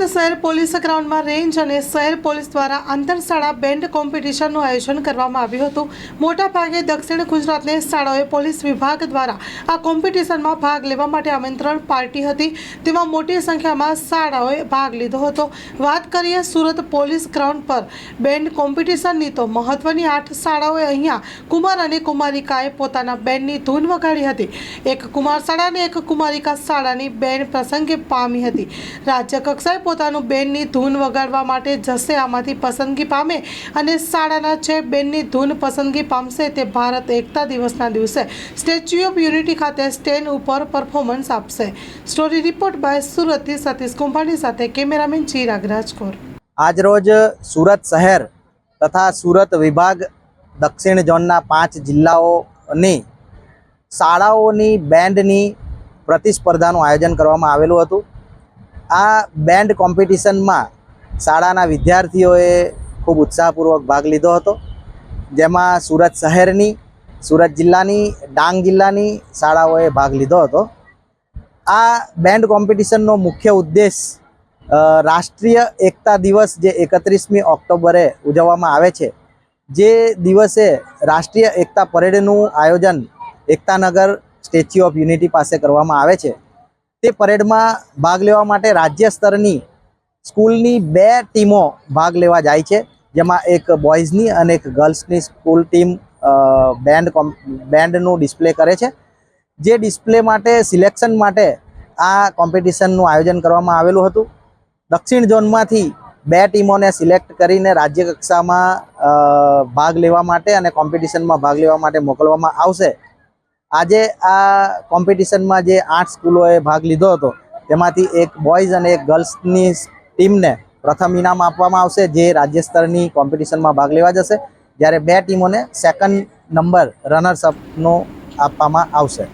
સુરત શહેર પોલીસ ગ્રાઉન્ડમાં રેન્જ અને શહેર પોલીસ દ્વારા આંતરશાળા બેન્ડ કોમ્પિટિશનનું આયોજન કરવામાં આવ્યું હતું. મોટાભાગે દક્ષિણ ગુજરાતની શાળાઓએ પોલીસ વિભાગ દ્વારા આ કોમ્પિટિશનમાં ભાગ લેવા માટે આમંત્રણ પાર્ટી હતી. તેમાં મોટી સંખ્યામાં શાળાઓએ ભાગ લીધો હતો. વાત કરીએ સુરત પોલીસ ગ્રાઉન્ડ પર. બેન્ડ કોમ્પિટિશનની તો મહત્વની આઠ શાળાઓએ અહીંયા કુમાર અને કુમારિકાએ પોતાના બેન્ડની ધૂન વગાડી હતી. એક કુમાર શાળા અને એક કુમારિકા શાળાની બેન્ડ પ્રસંગે પામી હતી. રાજ્ય કક્ષાએ બેન્ડની ધૂન વગાડવા માટે જશે, આમાંથી પસંદગી પામે અને શાળાના છે બેનની ધૂન પસંદગી પામશે તે ભારત એકતા દિવસના દિવસે સ્ટેચ્યુ ઓફ યુનિટી ખાતે સ્ટેન્ડ ઉપર પરફોર્મન્સ આપશે. સ્ટોરી રિપોર્ટ બાય સુરતથી સતીશ કુંભાણી સાથે કેમેરામેન ચિરાગ રાજકોર. આજરોજ સુરત શહેર તથા સુરત વિભાગ દક્ષિણ ઝોનના પાંચ જિલ્લાઓની શાળાઓની બેન્ડની પ્રતિસ્પર્ધાનું આયોજન કરવામાં આવેલું હતું. આ બેન્ડ કોમ્પિટિશનમાં શાળાના વિદ્યાર્થીઓએ ખૂબ ઉત્સાહપૂર્વક ભાગ લીધો હતો. જેમાં સુરત શહેરની, સુરત જિલ્લાની, ડાંગ જિલ્લાની શાળાઓએ ભાગ લીધો હતો. આ બેન્ડ કોમ્પિટિશનનો મુખ્ય ઉદ્દેશ રાષ્ટ્રીય એકતા દિવસ જે એકત્રીસમી ઓક્ટોબરે ઉજવવામાં આવે છે, જે દિવસે રાષ્ટ્રીય એકતા પરેડનું આયોજન એકતાનગર સ્ટેચ્યુ ઓફ યુનિટી પાસે કરવામાં આવે છે. તે પરેડમાં ભાગ લેવા માટે રાજ્ય સ્તરની સ્કૂલની બે ટીમો ભાગ લેવા જાય છે. જેમાં એક બોયઝની અને એક ગર્લ્સની સ્કૂલ ટીમ બેન્ડ બેન્ડનું ડિસ્પ્લે કરે છે. જે ડિસ્પ્લે માટે, સિલેક્શન માટે આ કોમ્પિટિશનનું આયોજન કરવામાં આવેલું હતું. દક્ષિણ ઝોનમાંથી બે ટીમોને સિલેક્ટ કરીને રાજ્ય કક્ષામાં ભાગ લેવા માટે અને કોમ્પિટિશનમાં ભાગ લેવા માટે મોકલવામાં આવશે. આજે આ કોમ્પિટિશનમાં જે આઠ સ્કૂલોએ ભાગ લીધો હતો, તેમાંથી એક બોયઝ અને એક ગર્લ્સની ટીમને પ્રથમ ઇનામ આપવામાં આવશે, જે રાજ્ય સ્તરની કોમ્પિટિશનમાં ભાગ લેવા જશે, જ્યારે બે ટીમોને સેકન્ડ નંબર રનર્સઅપનો આપવામાં આવશે.